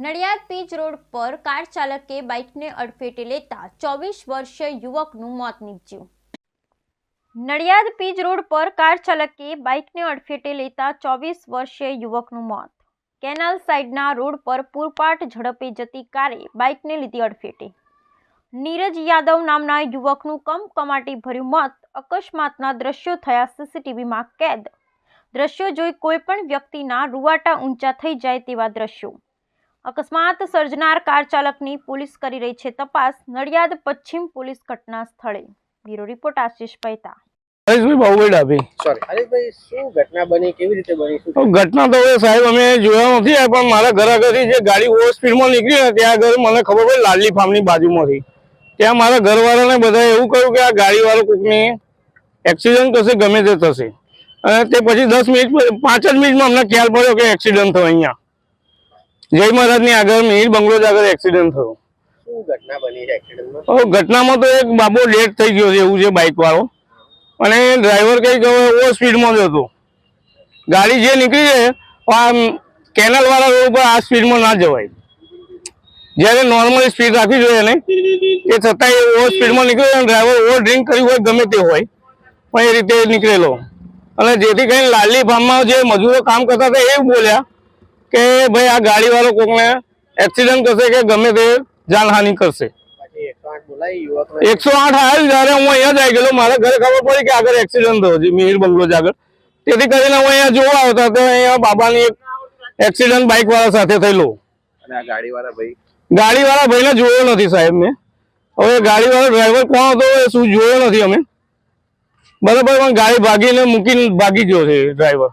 Nadiad pitch road પર car ચાલકે બાઇકને અડફેટે લેતા ચોવીસ વર્ષીય યુવકનું મોત નીપજ્યું. નડિયાદ પીચ રોડ પર કાર ચાલકે બાઇકને અડફેટે લેતા ચોવીસ વર્ષીય યુવકનું મોત. કેનાલ સાઇડના રોડ પર પૂરપાટ ઝડપે જતી કારે બાઇકને લીધી અડફેટે. નીરજ યાદવ નામના યુવકનું કમકમાટી ભર્યું મોત અકસ્માતના દ્રશ્યો થયા સીસીટીવીમાં કેદ. દ્રશ્યો જોઈ કોઈપણ વ્યક્તિના રૂવાટા ઊંચા થઈ જાય તેવા દ્રશ્યો. અકસ્માત સર્જનાર કાર ચાલકની પોલીસ કરી રહી છે તપાસ નડિયાદ પશ્ચિમ પોલીસ ઘટના સ્થળે. Bureau report Ashish Paita. Hareshbhai Babubhai Dabhi sorry Hareshbhai શું ઘટના બની? કેવી રીતે બની? શું તો ઘટના તો હવે સાહેબ અમે જોયા નથી પણ મારા ઘર આગળથી જે ગાડી ઓવર સ્પીડમાં નીકળી ને ત્યાં આગળ મને ખબર પડી ફાર્મની બાજુમાંથી. ત્યાં મારા ઘરવાળાને બધાએ એવું કહ્યું કે આ ગાડીવાળો કોકની એક્સિડન્ટ થશે ગમે તે થશે. અને તે પછી દસ મિનિટ પાંચ જ મિનિટમાં અમને ખ્યાલ પડ્યો કે એક્સિડન્ટ થયો અહીંયા. જય મહારાજની આગળ મિહિર બંગલોજ આગળ એક્સિડન્ટ થયો. ઘટનામાં તો એક બાબો ડેટ થઈ ગયો છે એવું છે બાઇક વાળો. અને ડ્રાઈવર કંઈક ઓવર સ્પીડમાં જ હતો ગાડી જે નીકળી છે આ કેનલ વાળા રોડ ઉપર આ સ્પીડમાં ના જવાય. જ્યારે નોર્મલ સ્પીડ રાખવી જોઈએ ને એ છતાંય ઓવર સ્પીડમાં નીકળ્યો અને ડ્રાઈવર ઓવર ડ્રિંક કર્યું હોય ગમે તે હોય પણ એ રીતે નીકળેલો. અને જેથી કરીને લાલી ફાર્મમાં જે મજૂરો કામ કરતા હતા એ બોલ્યા કે ભાઈ આ ગાડીવાળો કોકને એક્સિડન્ટ કરશે કે ગમે તે જાનહાનિ કરશે. એકસો આઠ આવ્યું જ્યારે હું અહીંયા જઈ ગયેલો મારે ઘરે ખબર પડી કે આગળ એક્સિડન્ટ થયો મિહિર જ આગળ. તેથી કરીને હું અહીંયા જોવા આવતા તો અહીંયા બાબાની એક એક્સિડન્ટ બાઇક વાળા સાથે થયેલો. ગાડી વાળા ગાડીવાળા ભાઈ? ગાડી વાળા ભાઈને જોયો નથી સાહેબ મેં. હવે ગાડી વાળો ડ્રાઈવર કોણ હતો એ શું જોયો નથી અમે. બરાબર પણ ગાડી ભાગીને મૂકીને ભાગી ગયો છે ડ્રાઈવર